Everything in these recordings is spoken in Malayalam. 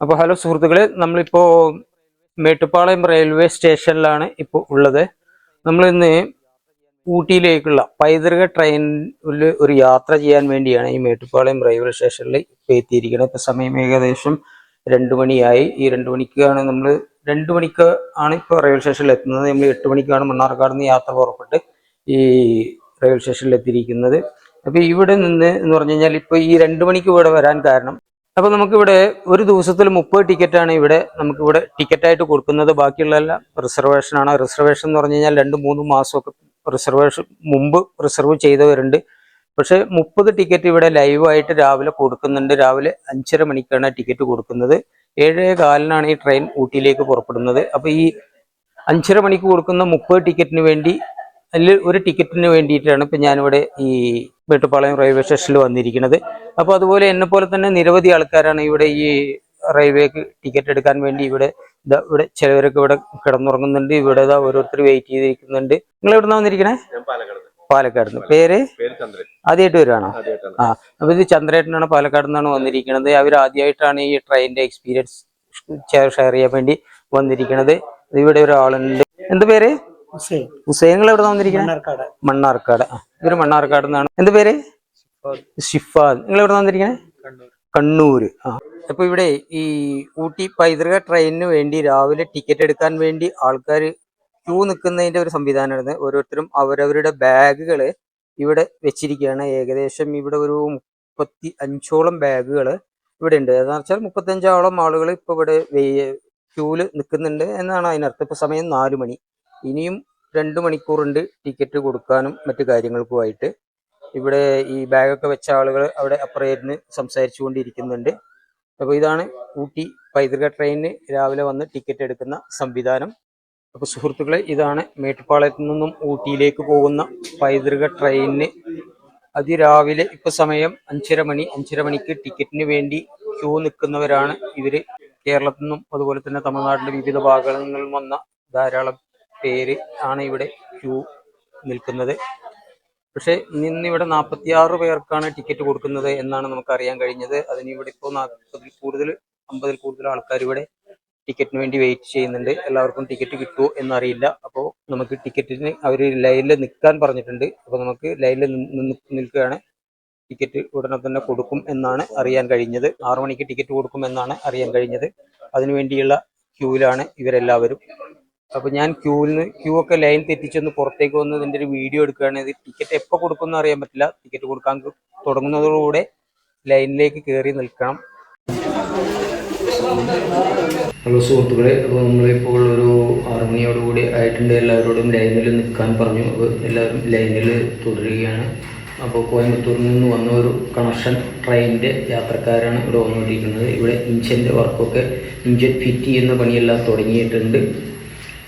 അപ്പോൾ ഹലോ സുഹൃത്തുക്കളെ നമ്മളിപ്പോ മേട്ടുപ്പാളയം റെയിൽവേ സ്റ്റേഷനിലാണ് ഇപ്പോൾ ഉള്ളത്. നമ്മൾ ഇന്ന് ഊട്ടിയിലേക്കുള്ള പൈതൃക ട്രെയിനിൽ ഒരു യാത്ര ചെയ്യാൻ വേണ്ടിയാണ് ഈ മേട്ടുപ്പാളയം റെയിൽവേ സ്റ്റേഷനിൽ ഇപ്പോൾ എത്തിയിരിക്കുന്നത്. ഇപ്പോൾ സമയം ഏകദേശം രണ്ട് മണിയായി. ഈ രണ്ട് മണിക്കാണ് നമ്മൾ രണ്ട് മണിക്ക് ആണ് ഇപ്പോൾ റെയിൽവേ സ്റ്റേഷനിൽ എത്തുന്നത്. നമ്മൾ എട്ട് മണിക്കാണ് മണ്ണാർക്കാട് നിന്ന് യാത്ര പുറപ്പെട്ട് ഈ റെയിൽവേ സ്റ്റേഷനിൽ എത്തിയിരിക്കുന്നത്. അപ്പോൾ ഇവിടെ നിന്ന് എന്ന് പറഞ്ഞു കഴിഞ്ഞാൽ ഇപ്പോൾ ഈ രണ്ട് മണിക്ക് ഇവിടെ വരാൻ കാരണം അപ്പൊ നമുക്കിവിടെ ഒരു ദിവസത്തിൽ മുപ്പത് ടിക്കറ്റ് ആണ് ഇവിടെ നമുക്കിവിടെ ടിക്കറ്റ് ആയിട്ട് കൊടുക്കുന്നത്. ബാക്കിയുള്ളതെല്ലാം റിസർവേഷനാണ് റിസർവേഷൻ എന്ന് പറഞ്ഞു കഴിഞ്ഞാൽ രണ്ട് മൂന്ന് മാസമൊക്കെ റിസർവേഷൻ മുമ്പ് റിസർവ് ചെയ്തവരുണ്ട്. പക്ഷേ മുപ്പത് ടിക്കറ്റ് ഇവിടെ ലൈവായിട്ട് രാവിലെ കൊടുക്കുന്നുണ്ട്. രാവിലെ അഞ്ചര മണിക്കാണ് ടിക്കറ്റ് കൊടുക്കുന്നത്. ഏഴേ കാലിനാണ് ഈ ട്രെയിൻ ഊട്ടിയിലേക്ക് പുറപ്പെടുന്നത്. അപ്പോൾ ഈ അഞ്ചര മണിക്ക് കൊടുക്കുന്ന മുപ്പത് ടിക്കറ്റിന് വേണ്ടി അതിൽ ഒരു ടിക്കറ്റിന് വേണ്ടിയിട്ടാണ് ഇപ്പം ഞാനിവിടെ ഈ മേട്ടുപ്പാളയം റെയിൽവേ സ്റ്റേഷനിൽ വന്നിരിക്കുന്നത്. അപ്പോൾ അതുപോലെ എന്നെ പോലെ തന്നെ നിരവധി ആൾക്കാരാണ് ഇവിടെ ഈ റെയിൽവേക്ക് ടിക്കറ്റ് എടുക്കാൻ വേണ്ടി ഇവിടെ ഇതാ ഇവിടെ ചിലവരൊക്കെ ഇവിടെ കിടന്നുറങ്ങുന്നുണ്ട്. ഇവിടെ ഇതാ ഓരോരുത്തർ വെയിറ്റ് ചെയ്തിരിക്കുന്നുണ്ട്. നിങ്ങൾ എവിടെ നിന്നാണ് വന്നിരിക്കണേ പാലക്കാട് നിന്ന്. പേര്? ആദ്യമായിട്ട് വരുവാണോ? ആ അപ്പൊ ഇത് ചന്ദ്രേട്ടനാണ് പാലക്കാട് നിന്നാണ് വന്നിരിക്കുന്നത് അവർ ആദ്യമായിട്ടാണ് ഈ ട്രെയിനിന്റെ എക്സ്പീരിയൻസ് ഷെയർ ചെയ്യാൻ വേണ്ടി വന്നിരിക്കുന്നത് ഇവിടെ ഒരാളുണ്ട്. എന്ത് പേര്? നിങ്ങൾ എവിടെ വന്നിരിക്കുന്നത് മണ്ണാർക്കാട്. ഇവർ മണ്ണാർക്കാട് നിന്നാണ്. എന്ത് പേര്? ഷിഫാദ്. നിങ്ങൾ എവിടെ വന്നിരിക്കുന്നത് കണ്ണൂർ കണ്ണൂര്. ആ. അപ്പൊ ഇവിടെ ഈ ഊട്ടി പൈതൃക ട്രെയിനിന് വേണ്ടി രാവിലെ ടിക്കറ്റ് എടുക്കാൻ വേണ്ടി ആൾക്കാർ ക്യൂ നിൽക്കുന്നതിന്റെ ഒരു സംവിധാനമാണ് ഓരോരുത്തരും അവരവരുടെ ബാഗുകൾ ഇവിടെ വെച്ചിരിക്കുകയാണ്. ഏകദേശം ഇവിടെ ഒരു മുപ്പത്തി അഞ്ചോളം ബാഗുകൾ ഇവിടെ ഉണ്ട്. എന്ന് വെച്ചാൽ മുപ്പത്തഞ്ചോളം ആളുകൾ ഇപ്പൊ ഇവിടെ ക്യൂൽ നിൽക്കുന്നുണ്ട് എന്നാണ് അതിനർത്ഥം. ഇപ്പൊ സമയം നാലു മണി ഇനിയും രണ്ട് മണിക്കൂറുണ്ട് ടിക്കറ്റ് കൊടുക്കാനും മറ്റു കാര്യങ്ങൾക്കുമായിട്ട്. ഇവിടെ ഈ ബാഗൊക്കെ വെച്ച ആളുകൾ അവിടെ അപ്പുറയിരുന്ന് സംസാരിച്ചു കൊണ്ടിരിക്കുന്നുണ്ട് അപ്പോൾ ഇതാണ് ഊട്ടി പൈതൃക ട്രെയിനിന് രാവിലെ വന്ന് ടിക്കറ്റ് എടുക്കുന്ന സംവിധാനം. അപ്പോൾ സുഹൃത്തുക്കളെ ഇതാണ് മേട്ടുപ്പാളയത്തു നിന്നും ഊട്ടിയിലേക്ക് പോകുന്ന പൈതൃക ട്രെയിനിന് അതിരാവിലെ ഇപ്പൊ സമയം അഞ്ചര മണി അഞ്ചര മണിക്ക് ടിക്കറ്റിന് വേണ്ടി ക്യൂ നിൽക്കുന്നവരാണ് ഇവർ. കേരളത്തിൽ നിന്നും അതുപോലെ തന്നെ തമിഴ്നാട്ടിലെ വിവിധ ഭാഗങ്ങളിൽ നിന്നും വന്ന ധാരാളം പേര് ആണ് ഇവിടെ ക്യൂ നിൽക്കുന്നത്. പക്ഷേ നിന്ന് ഇവിടെ നാൽപ്പത്തിയാറ് പേർക്കാണ് ടിക്കറ്റ് കൊടുക്കുന്നത് എന്നാണ് നമുക്ക് അറിയാൻ കഴിഞ്ഞത്. അതിന് ഇവിടെ ഇപ്പോൾ നാൽപ്പതിൽ കൂടുതൽ അമ്പതിൽ കൂടുതൽ ആൾക്കാർ ഇവിടെ ടിക്കറ്റിന് വേണ്ടി വെയിറ്റ് ചെയ്യുന്നുണ്ട്. എല്ലാവർക്കും ടിക്കറ്റ് കിട്ടുമോ എന്നറിയില്ല. അപ്പോൾ നമുക്ക് ടിക്കറ്റിന് അവർ ലൈനിൽ നിൽക്കാൻ പറഞ്ഞിട്ടുണ്ട്. അപ്പോൾ നമുക്ക് ലൈനിൽ നിൽക്കുകയാണ്. ടിക്കറ്റ് ഉടനെ തന്നെ കൊടുക്കും എന്നാണ് അറിയാൻ കഴിഞ്ഞത്. ആറു മണിക്ക് ടിക്കറ്റ് കൊടുക്കും എന്നാണ് അറിയാൻ കഴിഞ്ഞത്. അതിനുവേണ്ടിയുള്ള ക്യൂവിലാണ് ഇവരെല്ലാവരും. അപ്പൊ ഞാൻ ക്യൂവിൽ നിന്ന് ക്യൂ ഒക്കെ ലൈൻ തെറ്റിച്ചൊന്ന് പുറത്തേക്ക് വന്ന് ഇതിന്റെ ഒരു വീഡിയോ എടുക്കുകയാണ്. ഇത് ടിക്കറ്റ് എപ്പോൾ കൊടുക്കുമെന്ന് അറിയാൻ പറ്റില്ല. ടിക്കറ്റ് കൊടുക്കാൻ തുടങ്ങുന്നതോടുകൂടെ ലൈനിലേക്ക് കയറി നിൽക്കണം. ഹലോ സുഹൃത്തുക്കളെ അപ്പോൾ നമ്മളിപ്പോൾ ഒരു ആറുമണിയോടുകൂടി ആയിട്ടുണ്ട്. എല്ലാവരോടും ലൈനിൽ നിൽക്കാൻ പറഞ്ഞു. അപ്പോൾ എല്ലാവരും ലൈനിൽ തുടരുകയാണ്. അപ്പോൾ കോയമ്പത്തൂരിൽ നിന്ന് വന്ന ഒരു കണക്ഷൻ ട്രെയിനിന്റെ യാത്രക്കാരാണ് ഇവിടെ വന്നുകൊണ്ടിരിക്കുന്നത്. ഇവിടെ ഇഞ്ചിന്റെ വർക്കൊക്കെ ഇഞ്ചിൻ ഫിറ്റ് ചെയ്യുന്ന പണിയെല്ലാം തുടങ്ങിയിട്ടുണ്ട്.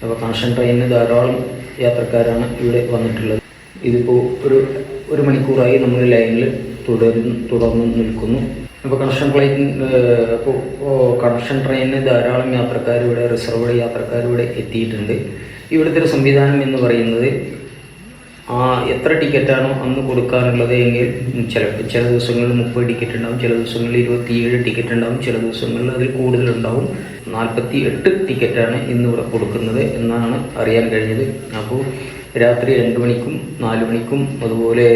അപ്പോൾ കണക്ഷൻ ട്രെയിനിന് ധാരാളം യാത്രക്കാരാണ് ഇവിടെ വന്നിട്ടുള്ളത്. ഇതിപ്പോൾ ഒരു ഒരു മണിക്കൂറായി നമ്മൾ ലൈനിൽ തുടരുന്നു തുടർന്ന് നിൽക്കുന്നു. അപ്പോൾ കണക്ഷൻ ട്രെയിൻ അപ്പോൾ കണക്ഷൻ ട്രെയിനിന് ധാരാളം യാത്രക്കാർ ഇവിടെ റിസർവ്ഡ് യാത്രക്കാർ ഇവിടെ എത്തിയിട്ടുണ്ട്. ഇവിടുത്തെ ഒരു സംവിധാനം എന്ന് പറയുന്നത് ആ എത്ര ടിക്കറ്റാണോ അന്ന് കൊടുക്കാനുള്ളത് എങ്കിൽ ചില ചില ദിവസങ്ങളിൽ മുപ്പത് ടിക്കറ്റ് ഉണ്ടാവും ചില ദിവസങ്ങളിൽ ഇരുപത്തിയേഴ് ടിക്കറ്റ് ഉണ്ടാവും ചില ദിവസങ്ങളിൽ അതിൽ കൂടുതലുണ്ടാവും. നാൽപ്പത്തി എട്ട് ടിക്കറ്റാണ് ഇന്നിവിടെ കൊടുക്കുന്നത് എന്നാണ് അറിയാൻ കഴിഞ്ഞത്. അപ്പോൾ രാത്രി രണ്ട് മണിക്കും നാല് മണിക്കും അതുപോലെ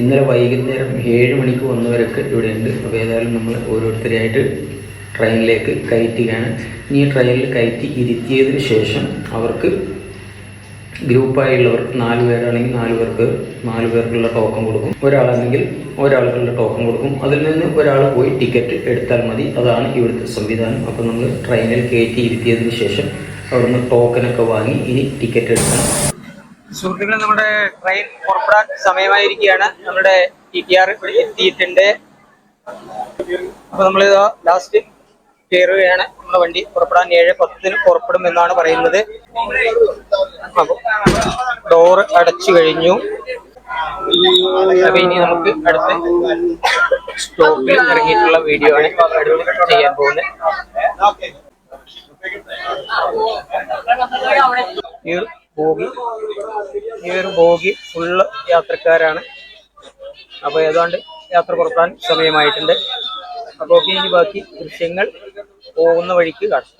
ഇന്നലെ വൈകുന്നേരം ഏഴ് മണിക്ക് വന്നവരൊക്കെ ഇവിടെയുണ്ട്. അപ്പോൾ ഏതായാലും നമ്മൾ ഓരോരുത്തരെയായിട്ട് ട്രെയിനിലേക്ക് കയറ്റുകയാണ്. ഈ ട്രെയിനിൽ കയറ്റി ഇരുത്തിയതിന് ശേഷം അവർക്ക് ഗ്രൂപ്പായുള്ളവർക്ക് നാല് പേരാണെങ്കിൽ നാല് പേർക്ക് നാല് പേർക്കുള്ള ടോക്കൺ കൊടുക്കും. ഒരാളാണെങ്കിൽ ഒരാൾക്കുള്ള ടോക്കൺ കൊടുക്കും. അതിൽ നിന്ന് ഒരാൾ പോയി ടിക്കറ്റ് എടുത്താൽ മതി. അതാണ് ഇവിടുത്തെ സംവിധാനം. അപ്പോൾ നമ്മൾ ട്രെയിനിൽ കയറ്റി ഇരുത്തിയതിന് ശേഷം അവിടുന്ന് ടോക്കനൊക്കെ വാങ്ങി ഇനി ടിക്കറ്റ് എടുക്കണം. സുഹൃത്തുക്കളെ നമ്മുടെ ട്രെയിൻ പുറപ്പെടാൻ സമയമായിരിക്കുകയാണ്. നമ്മുടെ ടി ടി ആർ എത്തിയിട്ടുണ്ട്. അപ്പോൾ നമ്മൾ ലാസ്റ്റ് കയറുകയാണ്. നമ്മുടെ വണ്ടി പുറപ്പെടാൻ ഏഴ് പത്തിന് പുറപ്പെടും എന്നാണ് പറയുന്നത് ഡോറ് അടച്ചു കഴിഞ്ഞു. അപ്പൊ ഇനി നമുക്ക് അടുത്ത സ്റ്റോപ്പിൽ ഇറങ്ങിയിട്ടുള്ള വീഡിയോ ആണ് അടുത്ത് ചെയ്യാൻ പോകുന്നത്. ഈ ഒരു ബോഗി ഈ ഒരു ബോഗി ഫുള്ള് യാത്രക്കാരാണ്. അപ്പൊ ഏതാണ്ട് യാത്ര പുറപ്പെടാൻ സമയമായിട്ടുണ്ട്. അപ്പൊ ഇനി ബാക്കി ദൃശ്യങ്ങൾ പോകുന്ന വഴിക്ക് കാണാം.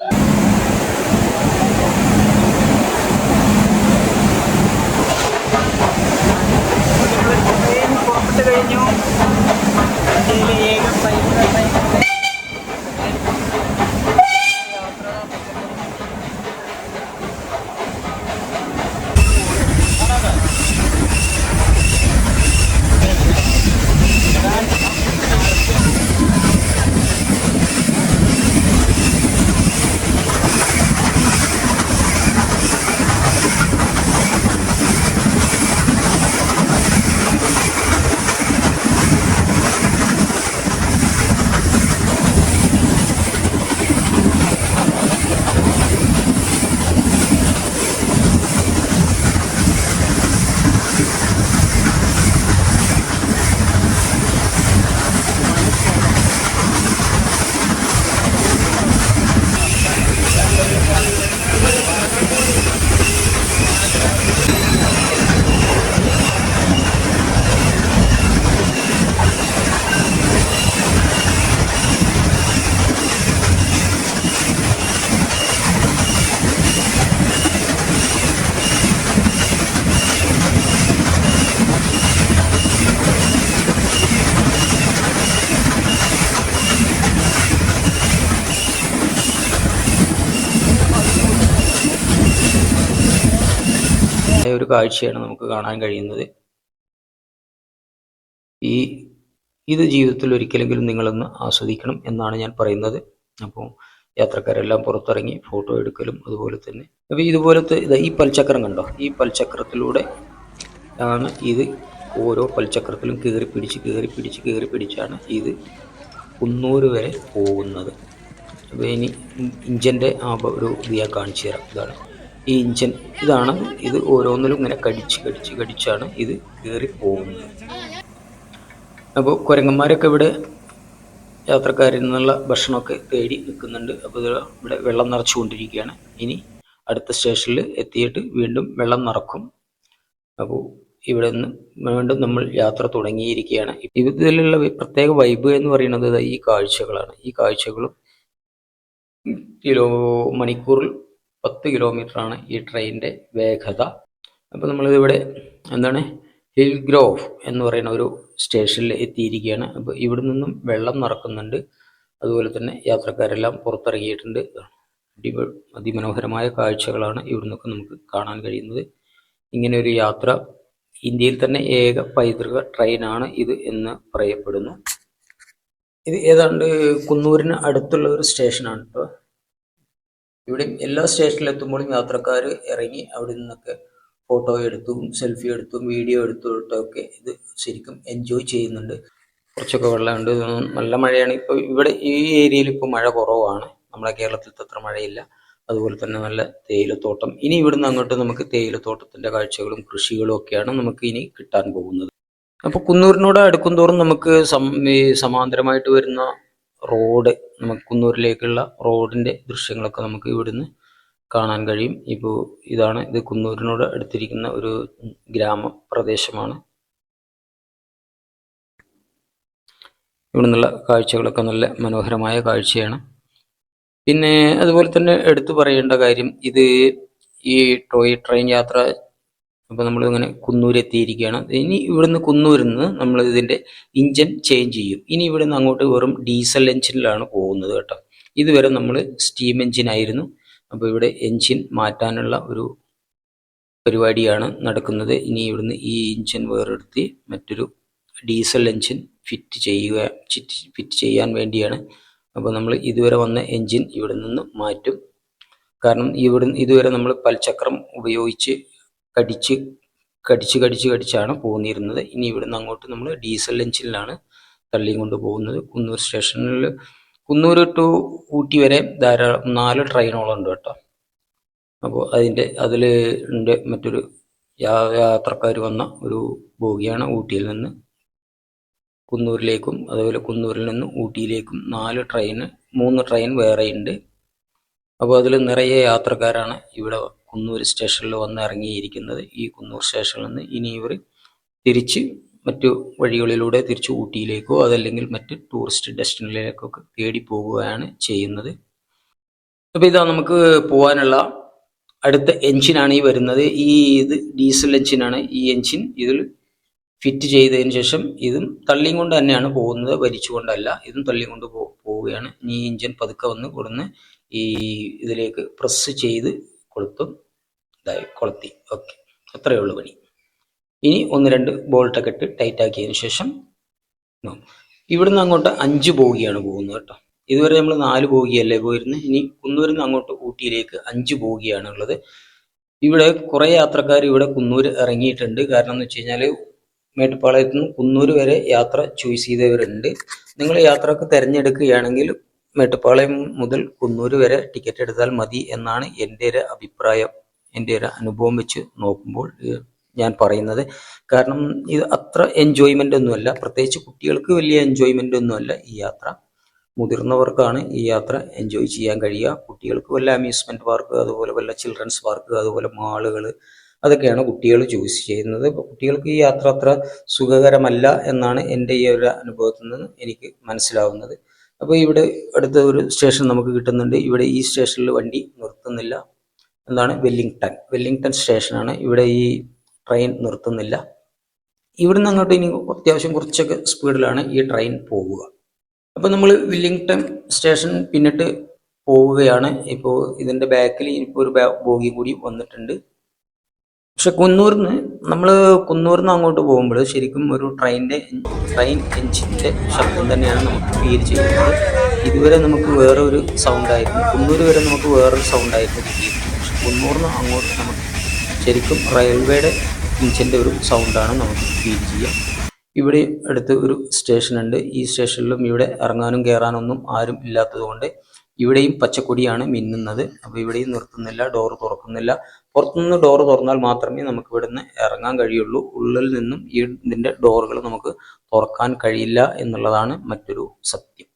ഒരു കാഴ്ചയാണ് നമുക്ക് കാണാൻ കഴിയുന്നത്. ഈ ഇത് ജീവിതത്തിൽ ഒരിക്കലെങ്കിലും നിങ്ങളൊന്ന് ആസ്വദിക്കണം എന്നാണ് ഞാൻ പറയുന്നത്. അപ്പോൾ യാത്രക്കാരെല്ലാം പുറത്തിറങ്ങി ഫോട്ടോ എടുക്കലും അതുപോലെ തന്നെ. അപ്പോൾ ഇതുപോലത്തെ ഇത് ഈ പൽചക്രം കണ്ടോ? ഈ പൽചക്രത്തിലൂടെ ആണ് ഇത് ഓരോ പൽചക്രത്തിലും കയറി പിടിച്ച് കയറി പിടിച്ച് കയറി പിടിച്ചാണ് ഇത് കുന്നൂര് വരെ പോകുന്നത്. അപ്പോൾ ഇനി ഇഞ്ചന്റെ ആ ഒരു ഇത് ഞാൻ കാണിച്ചു തരാം. ഇതാണ്. ഈ ഇഞ്ചൻ ഇതാണ് ഇത് ഓരോന്നിലും ഇങ്ങനെ കടിച്ച് കടിച്ച് കടിച്ചാണ് ഇത് കയറി പോകുന്നത്. അപ്പോൾ കുരങ്ങന്മാരൊക്കെ ഇവിടെ യാത്രക്കാരിൽ നിന്നുള്ള ഭക്ഷണമൊക്കെ തേടി നിൽക്കുന്നുണ്ട്. അപ്പോൾ ഇത് ഇവിടെ വെള്ളം നിറച്ചുകൊണ്ടിരിക്കുകയാണ്. ഇനി അടുത്ത സ്റ്റേഷനിൽ എത്തിയിട്ട് വീണ്ടും വെള്ളം നിറക്കും. അപ്പോൾ ഇവിടെ നിന്ന് വീണ്ടും നമ്മൾ യാത്ര തുടങ്ങിയിരിക്കുകയാണ്. ഇതിലുള്ള പ്രത്യേക വൈബ് എന്ന് പറയുന്നത് ഈ കാഴ്ചകളാണ്. ഈ കാഴ്ചകളും കിലോ മണിക്കൂറിൽ പത്ത് കിലോമീറ്ററാണ് ഈ ട്രെയിനിന്റെ വേഗത. അപ്പോൾ നമ്മളിതിവിടെ എന്താണ് ഹിൽ ഗ്രോഫ് എന്ന് പറയുന്ന ഒരു സ്റ്റേഷനിൽ എത്തിയിരിക്കുകയാണ്. അപ്പോൾ ഇവിടെ നിന്നും വെള്ളം നടക്കുന്നുണ്ട്. അതുപോലെ തന്നെ യാത്രക്കാരെല്ലാം പുറത്തിറങ്ങിയിട്ടുണ്ട്. അതിമനോഹരമായ കാഴ്ചകളാണ് ഇവിടെ നിന്നൊക്കെ നമുക്ക് കാണാൻ കഴിയുന്നത്. ഇങ്ങനെ ഒരു യാത്ര ഇന്ത്യയിൽ തന്നെ ഏക പൈതൃക ട്രെയിനാണ് ഇത് എന്ന് പറയപ്പെടുന്നു. ഇത് ഏതാണ്ട് കുന്നൂരിന് അടുത്തുള്ള ഒരു സ്റ്റേഷനാണ് കേട്ടോ. ഇവിടെ എല്ലാ സ്റ്റേഷനിൽ എത്തുമ്പോഴും യാത്രക്കാർ ഇറങ്ങി അവിടെ നിന്നൊക്കെ ഫോട്ടോ എടുത്തും സെൽഫി എടുത്തും വീഡിയോ എടുത്തുമൊക്കെ ഇത് ശരിക്കും എൻജോയ് ചെയ്യുന്നുണ്ട്. കുറച്ചൊക്കെ വെള്ളമുണ്ട് നല്ല മഴയാണ്. ഇപ്പോൾ ഇവിടെ ഈ ഏരിയയിൽ ഇപ്പോൾ മഴ കുറവാണ്. നമ്മുടെ കേരളത്തിലത്തെ അത്ര മഴയില്ല. അതുപോലെ തന്നെ നല്ല തേയിലത്തോട്ടം. ഇനി ഇവിടുന്ന് അങ്ങോട്ട് നമുക്ക് തേയിലത്തോട്ടത്തിന്റെ കാഴ്ചകളും കൃഷികളും ഒക്കെയാണ് നമുക്ക് ഇനി കിട്ടാൻ പോകുന്നത്. അപ്പോൾ കുന്നൂരിനോട് അടുക്കും തോറും നമുക്ക് സം- സമാന്തരമായിട്ട് വരുന്ന റോഡ് നമുക്ക് കുന്നൂരിലേക്കുള്ള റോഡിന്റെ ദൃശ്യങ്ങളൊക്കെ നമുക്ക് ഇവിടുന്ന് കാണാൻ കഴിയും. ഇപ്പോൾ ഇതാണ് ഇത് കുന്നൂരിനോട് അടുത്തിരിക്കുന്ന ഒരു ഗ്രാമപ്രദേശമാണ്. ഇവിടെ കാഴ്ചകളൊക്കെ നല്ല മനോഹരമായ കാഴ്ചയാണ്. പിന്നെ അതുപോലെ തന്നെ എടുത്തു പറയേണ്ട കാര്യം ഇത് ഈ ടോയ് ട്രെയിൻ യാത്ര അപ്പോൾ നമ്മൾ ഇങ്ങനെ കുന്നൂർ എത്തിയിരിക്കുകയാണ് ഇനി ഇവിടുന്ന് കുന്നൂരിൽ നിന്ന് നമ്മൾ ഇതിന്റെ ഇഞ്ചിൻ ചേഞ്ച് ചെയ്യും. ഇനി ഇവിടുന്ന് അങ്ങോട്ട് വെറും ഡീസൽ എഞ്ചിനിലാണ് പോകുന്നത് കേട്ടോ. ഇതുവരെ നമ്മൾ സ്റ്റീം എഞ്ചിൻ ആയിരുന്നു. അപ്പോൾ ഇവിടെ എഞ്ചിൻ മാറ്റാനുള്ള ഒരു പരിപാടിയാണ് നടക്കുന്നത്. ഇനി ഇവിടുന്ന് ഈ എഞ്ചിൻ വേറെടുത്ത് മറ്റൊരു ഡീസൽ എഞ്ചിൻ ഫിറ്റ് ചെയ്യുക ഫിറ്റ് ചെയ്യാൻ വേണ്ടിയാണ്. അപ്പോൾ നമ്മൾ ഇതുവരെ വന്ന എഞ്ചിൻ ഇവിടെ നിന്ന് മാറ്റും. കാരണം ഇവിടെ ഇതുവരെ നമ്മൾ പൽചക്രം ഉപയോഗിച്ച് കടിച്ച് കടിച്ച് കടിച്ച് കടിച്ചാണ് പോന്നിരുന്നത്. ഇനി ഇവിടുന്ന് അങ്ങോട്ട് നമ്മൾ ഡീസൽ എഞ്ചിനിലാണ് തള്ളിയും കൊണ്ട് പോകുന്നത്. കുന്നൂർ സ്റ്റേഷനിൽ കുന്നൂർ ടു ഊട്ടി വരെ ധാരാളം നാല് ട്രെയിനോളം ഉണ്ട് കേട്ടോ. അപ്പോൾ അതിന്റെ അതിൽ ഉണ്ട് മറ്റൊരു യാത്രക്കാർ വന്ന ഒരു ബോഗിയാണ് ഊട്ടിയിൽ നിന്ന്. കുന്നൂരിലേക്കും അതുപോലെ കുന്നൂരിൽ നിന്ന് ഊട്ടിയിലേക്കും നാല് ട്രെയിന് മൂന്ന് ട്രെയിൻ വേറെയുണ്ട്. അപ്പോൾ അതിൽ നിറയെ യാത്രക്കാരാണ് ഇവിടെ കുന്നൂർ സ്റ്റേഷനിൽ വന്ന് ഇറങ്ങിയിരിക്കുന്നത്. ഈ കുന്നൂർ സ്റ്റേഷനിൽ നിന്ന് ഇനി ഇവർ തിരിച്ച് മറ്റു വഴികളിലൂടെ തിരിച്ച് ഊട്ടിയിലേക്കോ അതല്ലെങ്കിൽ മറ്റ് ടൂറിസ്റ്റ് ഡെസ്റ്റിനേഷനിലേക്കൊക്കെ തേടി പോവുകയാണ് ചെയ്യുന്നത്. അപ്പോൾ ഇതാ നമുക്ക് പോകാനുള്ള അടുത്ത എഞ്ചിനാണ് ഈ വരുന്നത്. ഈ ഇത് ഡീസൽ എഞ്ചിനാണ് ഈ എഞ്ചിൻ ഇതിൽ ഫിറ്റ് ചെയ്തതിന് ശേഷം ഇതും തള്ളിയും കൊണ്ട് തന്നെയാണ് പോകുന്നത്. വലിച്ചുകൊണ്ടല്ല ഇതും തള്ളിയും കൊണ്ട് പോവുകയാണ്. ഈ എഞ്ചിൻ പതുക്കെ വന്ന് കൊടുന്ന് ഈ ഇതിലേക്ക് പ്രസ് ചെയ്ത് കൊളുത്തും ഇതായി കൊളുത്തി. ഓക്കെ അത്രയേ ഉള്ളൂ പണി. ഇനി ഒന്ന് രണ്ട് ബോൾട്ടൊക്കെ ഇട്ട് ടൈറ്റ് ആക്കിയതിന് ശേഷം. ഇവിടുന്ന് അങ്ങോട്ട് അഞ്ച് ബോഗിയാണ് പോകുന്നത് കേട്ടോ. ഇതുവരെ നമ്മൾ നാല് ബോഗിയല്ലേ പോയിരുന്നത് ഇനി കുന്നൂരിൽ നിന്ന് അങ്ങോട്ട് ഊട്ടിയിലേക്ക് അഞ്ച് ബോഗിയാണ് ഉള്ളത് ഇവിടെ കുറെ യാത്രക്കാർ ഇവിടെ കുന്നൂര് ഇറങ്ങിയിട്ടുണ്ട്. കാരണം എന്ന് വെച്ച് കഴിഞ്ഞാൽ മേട്ടുപ്പാളയത്ത് നിന്ന് കുന്നൂർ വരെ യാത്ര ചൂസ് ചെയ്തവരുണ്ട്. നിങ്ങൾ യാത്രയ്ക്ക് തിരഞ്ഞെടുക്കുകയാണെങ്കിൽ മേട്ടുപ്പാളയം മുതൽ കുന്നൂർ വരെ ടിക്കറ്റ് എടുത്താൽ മതി എന്നാണ് എന്റെ ഒരു അഭിപ്രായം. എന്റെ ഒരു അനുഭവം വെച്ച് നോക്കുമ്പോൾ ഞാൻ പറയുന്നത്. കാരണം ഇത് അത്ര എൻജോയ്മെന്റ് ഒന്നുമല്ല. പ്രത്യേകിച്ച് കുട്ടികൾക്ക് വലിയ എൻജോയ്മെന്റ് ഒന്നുമല്ല ഈ യാത്ര. മുതിർന്നവർക്കാണ് ഈ യാത്ര എൻജോയ് ചെയ്യാൻ കഴിയുക. കുട്ടികൾക്ക് വല്ല അമ്യൂസ്മെന്റ് പാർക്ക് അതുപോലെ വല്ല ചിൽഡ്രൻസ് പാർക്ക് അതുപോലെ മാളുകൾ അതൊക്കെയാണ് കുട്ടികൾ ചൂസ് ചെയ്യുന്നത്. കുട്ടികൾക്ക് ഈ യാത്ര അത്ര സുഖകരമല്ല എന്നാണ് എന്റെ ഈ ഒരു അനുഭവത്തിൽ നിന്ന് എനിക്ക് മനസ്സിലാവുന്നത്. അപ്പോൾ ഇവിടെ അടുത്ത ഒരു സ്റ്റേഷൻ നമുക്ക് കിട്ടുന്നുണ്ട്. ഇവിടെ ഈ സ്റ്റേഷനിൽ വണ്ടി നിർത്തുന്നില്ല. എന്താണ്? വെല്ലിംഗ്ടൺ. വെല്ലിംഗ്ടൺ സ്റ്റേഷനാണ്. ഇവിടെ ഈ ട്രെയിൻ നിർത്തുന്നില്ല. ഇവിടുന്ന് അങ്ങോട്ട് ഇനി അത്യാവശ്യം കുറച്ചൊക്കെ സ്പീഡിലാണ് ഈ ട്രെയിൻ പോവുക. അപ്പോൾ നമ്മൾ വില്ലിംഗ്ടൺ സ്റ്റേഷൻ പിന്നിട്ട് പോവുകയാണ്. ഇപ്പോൾ ഇതിന്റെ ബാക്കിൽ ഇപ്പോൾ ഒരു ബോഗി കൂടി വന്നിട്ടുണ്ട്. പക്ഷെ കുന്നൂരിന്ന് നമ്മൾ കുന്നൂർന്ന് അങ്ങോട്ട് പോകുമ്പോൾ ശരിക്കും ഒരു ട്രെയിനിന്റെ ട്രെയിൻ എഞ്ചിന്റെ ശബ്ദം തന്നെയാണ് നമുക്ക് ഫീൽ ചെയ്യുന്നത്. ഇതുവരെ നമുക്ക് വേറെ ഒരു സൗണ്ട് ആയിരുന്നു കുന്നൂർ വരെ നമുക്ക് വേറൊരു സൗണ്ടായിരുന്നു കിട്ടിയിരുന്നത് പക്ഷെ കുന്നൂർന്ന് അങ്ങോട്ട് നമുക്ക് ശരിക്കും റെയിൽവേയുടെ എഞ്ചിന്റെ ഒരു സൗണ്ടാണ് നമുക്ക് ഫീൽ ചെയ്യുക ഇവിടെ അടുത്ത് ഒരു സ്റ്റേഷനുണ്ട്. ഈ സ്റ്റേഷനിലും ഇവിടെ ഇറങ്ങാനും കയറാനൊന്നും ആരും ഇല്ലാത്തതുകൊണ്ട് ഇവിടെയും പച്ചക്കൊടിയാണ് മിന്നുന്നത്. അപ്പോൾ ഇവിടെയും നിർത്തുന്നില്ല ഡോർ തുറക്കുന്നില്ല. പുറത്തുനിന്ന് ഡോർ തുറന്നാൽ മാത്രമേ നമുക്ക് ഇവിടുന്ന് ഇറങ്ങാൻ കഴിയുള്ളൂ. ഉള്ളിൽ നിന്നും ഈ ഇതിന്റെ ഡോറുകൾ നമുക്ക് തുറക്കാൻ കഴിയില്ല എന്നുള്ളതാണ് മറ്റൊരു സത്യം.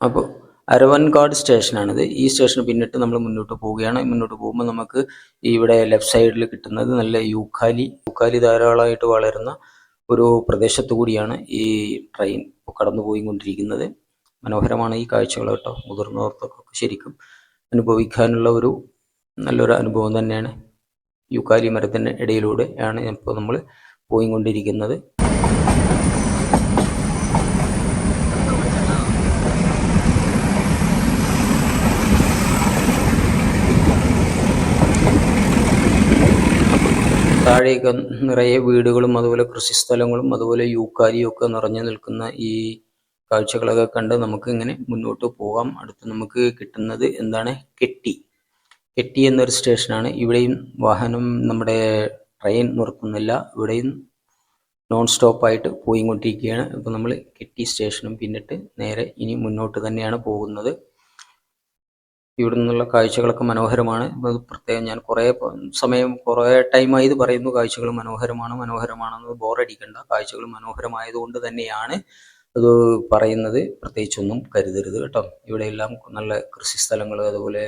അപ്പോൾ അരവൻകാട് സ്റ്റേഷനാണിത് ഈ സ്റ്റേഷൻ പിന്നിട്ട് നമ്മൾ മുന്നോട്ട് പോവുകയാണ്. മുന്നോട്ട് പോകുമ്പോൾ നമുക്ക് ഇവിടെ ലെഫ്റ്റ് സൈഡിൽ കിട്ടുന്നത് നല്ല യൂക്കാലി. യൂക്കാലി ധാരാളമായിട്ട് വളരുന്ന ഒരു പ്രദേശത്തു കൂടിയാണ് ഈ ട്രെയിൻ കടന്നു പോയിക്കൊണ്ടിരിക്കുന്നത് മനോഹരമാണ് ഈ കാഴ്ചകൾ കേട്ടോ. മുതിർന്നവർക്കൊക്കെ ശരിക്കും അനുഭവിക്കാനുള്ള ഒരു നല്ലൊരു അനുഭവം തന്നെയാണ്. യുക്കാലി മരത്തിന്റെ ഇടയിലൂടെ ആണ് ഇപ്പോൾ നമ്മൾ പോയിക്കൊണ്ടിരിക്കുന്നത്. താഴെയൊക്കെ നിറയെ വീടുകളും അതുപോലെ കൃഷിസ്ഥലങ്ങളും അതുപോലെ യൂക്കാലിയും ഒക്കെ നിറഞ്ഞു നിൽക്കുന്ന ഈ കാഴ്ചകളൊക്കെ കണ്ട് നമുക്ക് ഇങ്ങനെ മുന്നോട്ട് പോകാം. അടുത്ത് നമുക്ക് കിട്ടുന്നത് എന്താണ്? കെട്ടി. കെട്ടി എന്നൊരു സ്റ്റേഷനാണ്. ഇവിടെയും വാഹനം നമ്മുടെ ട്രെയിൻ നിർത്തുന്നില്ല. ഇവിടെയും നോൺ സ്റ്റോപ്പായിട്ട് പോയിക്കൊണ്ടിരിക്കുകയാണ്. ഇപ്പോൾ നമ്മൾ കെട്ടി സ്റ്റേഷനും പിന്നിട്ട് നേരെ ഇനി മുന്നോട്ട് തന്നെയാണ് പോകുന്നത്. ഇവിടെ നിന്നുള്ള കാഴ്ചകളൊക്കെ മനോഹരമാണ്. ഇത് പ്രത്യേകം ഞാൻ കുറേ സമയം കുറേ ടൈമായി ഇത് പറയുന്നു. കാഴ്ചകൾ മനോഹരമാണ് മനോഹരമാണെന്ന് ബോറടിക്കേണ്ട. കാഴ്ചകൾ മനോഹരമായതുകൊണ്ട് തന്നെയാണ് അത് പറയുന്നത്. പ്രത്യേകിച്ചൊന്നും കരുതരുത് കേട്ടോ. ഇവിടെയെല്ലാം നല്ല കൃഷി സ്ഥലങ്ങൾ അതുപോലെ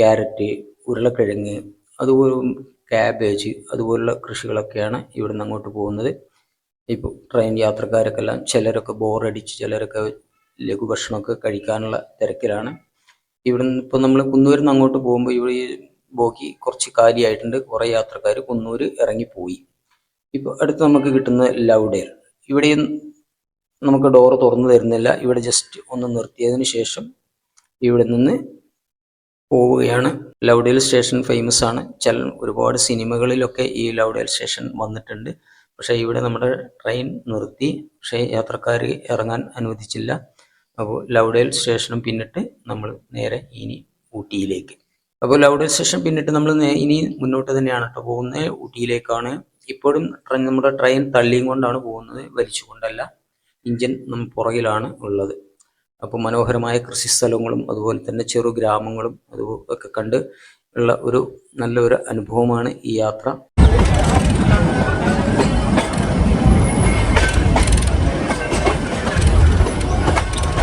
ക്യാരറ്റ് ഉരുളക്കിഴങ്ങ് അതുപോലെ ക്യാബേജ് അതുപോലുള്ള കൃഷികളൊക്കെയാണ് ഇവിടെ നിന്ന് അങ്ങോട്ട് പോകുന്നത്. ഇപ്പോൾ ട്രെയിൻ യാത്രക്കാരൊക്കെ എല്ലാം ചിലരൊക്കെ ബോറടിച്ച് ചിലരൊക്കെ ലഘുഭക്ഷണമൊക്കെ കഴിക്കാനുള്ള തിരക്കിലാണ്. ഇവിടെ നിന്ന് ഇപ്പോൾ നമ്മൾ കുന്നൂരിൽ നിന്ന് അങ്ങോട്ട് പോകുമ്പോൾ ഇവിടെ ഈ ബോഗി കുറച്ച് കാലിയായിട്ടുണ്ട്. കുറേ യാത്രക്കാർ കുന്നൂർ ഇറങ്ങിപ്പോയി. ഇപ്പോൾ അടുത്ത് നമുക്ക് കിട്ടുന്ന ലൗഡേർ ഇവിടെയും നമുക്ക് ഡോറ് തുറന്നു തരുന്നില്ല. ഇവിടെ ജസ്റ്റ് ഒന്ന് നിർത്തിയതിന് ശേഷം ഇവിടെ നിന്ന് പോവുകയാണ്. ലൗഡേൽ സ്റ്റേഷൻ ഫേമസ് ആണ്. ചില ഒരുപാട് സിനിമകളിലൊക്കെ ഈ ലൗഡേൽ സ്റ്റേഷൻ വന്നിട്ടുണ്ട്. പക്ഷേ ഇവിടെ നമ്മുടെ ട്രെയിൻ നിർത്തി. പക്ഷേ യാത്രക്കാർ ഇറങ്ങാൻ അനുവദിച്ചില്ല. അപ്പോൾ ലൗഡേൽ സ്റ്റേഷനും പിന്നിട്ട് നമ്മൾ നേരെ ഇനി ഊട്ടിയിലേക്ക്. അപ്പോൾ ലൗഡേൽ സ്റ്റേഷൻ പിന്നിട്ട് നമ്മൾ ഇനി മുന്നോട്ട് തന്നെയാണ് കേട്ടോ പോകുന്നത്. ഊട്ടിയിലേക്കാണ്. ഇപ്പോഴും നമ്മുടെ ട്രെയിൻ തള്ളിയും കൊണ്ടാണ് പോകുന്നത്. വലിച്ചുകൊണ്ടല്ല. ഇഞ്ചിൻ പുറകിലാണ് ഉള്ളത്. അപ്പോൾ മനോഹരമായ കൃഷിസ്ഥലങ്ങളും അതുപോലെ തന്നെ ചെറു ഗ്രാമങ്ങളും അത് ഒക്കെ കണ്ട് ഉള്ള ഒരു നല്ലൊരു അനുഭവമാണ് ഈ യാത്ര.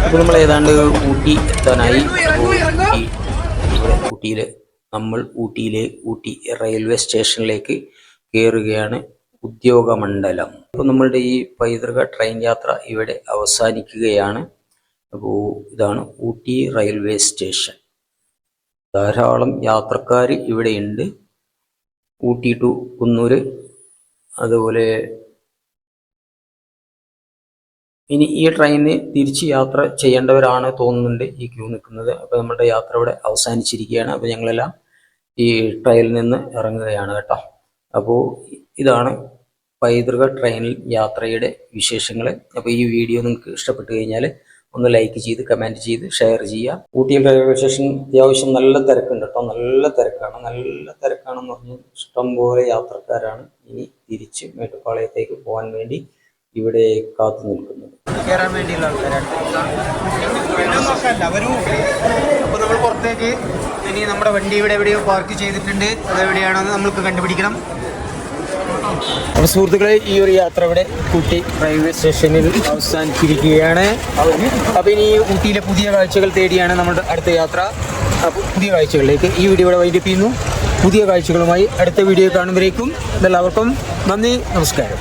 അപ്പോൾ നമ്മൾ ഏതാണ്ട് ഊട്ടി എത്താനായി. ഊട്ടിയിലെ നമ്മൾ ഊട്ടിയിലെ ഊട്ടി റെയിൽവേ സ്റ്റേഷനിലേക്ക് കയറുകയാണ് ഉദ്യോഗമണ്ഡലം. അപ്പോൾ നമ്മളുടെ ഈ പൈതൃക ട്രെയിൻ യാത്ര ഇവിടെ അവസാനിക്കുകയാണ്. അപ്പോൾ ഇതാണ് ഊട്ടി റെയിൽവേ സ്റ്റേഷൻ. ധാരാളം യാത്രക്കാർ ഇവിടെയുണ്ട്. ഊട്ടി ടു കുന്നൂര്. അതുപോലെ ഇനി ഈ ട്രെയിനിന് തിരിച്ച് യാത്ര ചെയ്യേണ്ടവരാണ് തോന്നുന്നുണ്ട് ഈ ക്യൂ നിൽക്കുന്നത്. അപ്പോൾ നമ്മുടെ യാത്ര ഇവിടെ അവസാനിച്ചിരിക്കുകയാണ്. അപ്പോൾ ഞങ്ങളെല്ലാം ഈ ട്രെയിനിൽ നിന്ന് ഇറങ്ങുകയാണ് കേട്ടോ. അപ്പോൾ ഇതാണ് പൈതൃക ട്രെയിനിൽ യാത്രയുടെ വിശേഷങ്ങൾ അപ്പോൾ ഈ വീഡിയോ നിങ്ങൾക്ക് ഇഷ്ടപ്പെട്ടു കഴിഞ്ഞാൽ ഒന്ന് ലൈക്ക് ചെയ്ത് കമന്റ് ചെയ്ത് ഷെയർ ചെയ്യുക. ഊട്ടിയിൽ റെയിൽവേ സ്റ്റേഷൻ അത്യാവശ്യം നല്ല തിരക്കുണ്ട് കേട്ടോ നല്ല തിരക്കാണ്. നല്ല തിരക്കാണെന്ന് പറഞ്ഞ് ഇഷ്ടംപോലെ യാത്രക്കാരാണ് ഇനി തിരിച്ച് മേട്ടുപ്പാളയത്തേക്ക് പോകാൻ വേണ്ടി ഇവിടെ കാത്തു നിൽക്കുന്നത്. കയറാൻ അപ്പോൾ നമ്മൾ പുറത്തേക്ക് ഇനി നമ്മുടെ വണ്ടി ഇവിടെ എവിടെയോ പാർക്ക് ചെയ്തിട്ടുണ്ട്. അതെവിടെയാണെന്ന് നമ്മൾക്ക് കണ്ടുപിടിക്കണം. അപ്പോൾ സുഹൃത്തുക്കളെ ഈ ഒരു യാത്ര ഇവിടെ ഊട്ടി റെയിൽവേ സ്റ്റേഷനിൽ അവസാനിച്ചിരിക്കുകയാണ്. അപ്പോൾ ഇനി ഊട്ടിയിലെ പുതിയ കാഴ്ചകൾ തേടിയാണ് നമ്മുടെ അടുത്ത യാത്ര. അപ്പോൾ പുതിയ കാഴ്ചകളിലേക്ക് ഈ വീഡിയോ ഇവിടെ വൈൻഡപ്പ് ചെയ്യുന്നു. പുതിയ കാഴ്ചകളുമായി അടുത്ത വീഡിയോ കാണുമ്പോഴേക്കും എല്ലാവർക്കും നന്ദി നമസ്കാരം.